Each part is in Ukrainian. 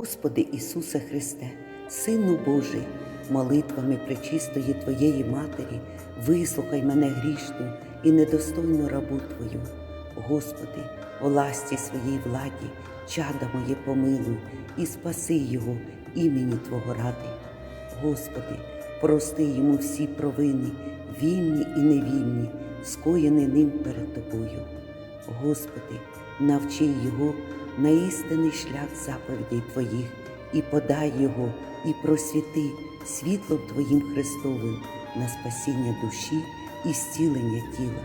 Господи Ісусе Христе, Сину Божий, молитвами пречистої Твоєї Матері, вислухай мене грішну і недостойну рабу Твою. Господи, о ласті своїй владі, чада моє помилуй і спаси його імені Твого ради. Господи, прости йому всі провини, вільні і невільні, скоєні ним перед Тобою. Господи, навчи його на істинний шлях заповідей Твоїх і подай його, і просвіти світлом Твоїм Христовим на спасіння душі і зцілення тіла.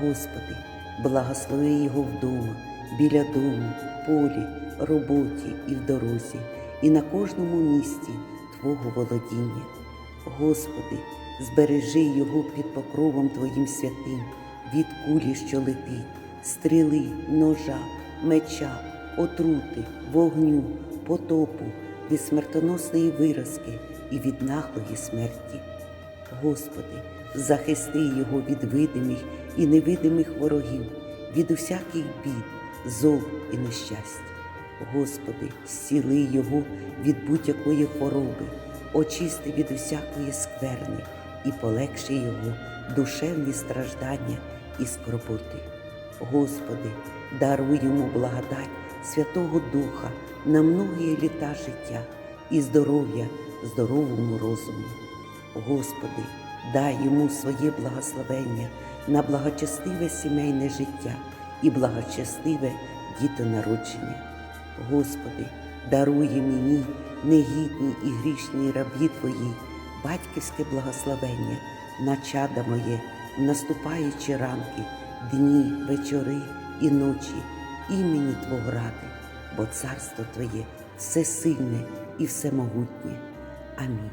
Господи, благослови його вдома, біля дому, полі, роботі і в дорозі, і на кожному місці Твого володіння. Господи, збережи його під покровом Твоїм святим, від кулі, що летить, стріли, ножа, меча, отрути, вогню, потопу, від смертоносної виразки і від наглої смерті. Господи, захисти його від видимих і невидимих ворогів, від усяких бід, зол і нещасть. Господи, зціли його від будь-якої хвороби, очисти від усякої скверни і полегши його душевні страждання і скорботи. Господи, даруй йому благодать Святого Духа на многі літа життя і здоров'я здоровому розуму. Господи, дай йому своє благословення на благочестиве сімейне життя і благочестиве дітонародження. Господи, даруй мені, негідній і грішній рабі Твої, батьківське благословення на чада моє, наступаючі ранки, дні, вечори і ночі, імені Твого ради, бо царство Твоє всесильне і всемогутнє. Амінь.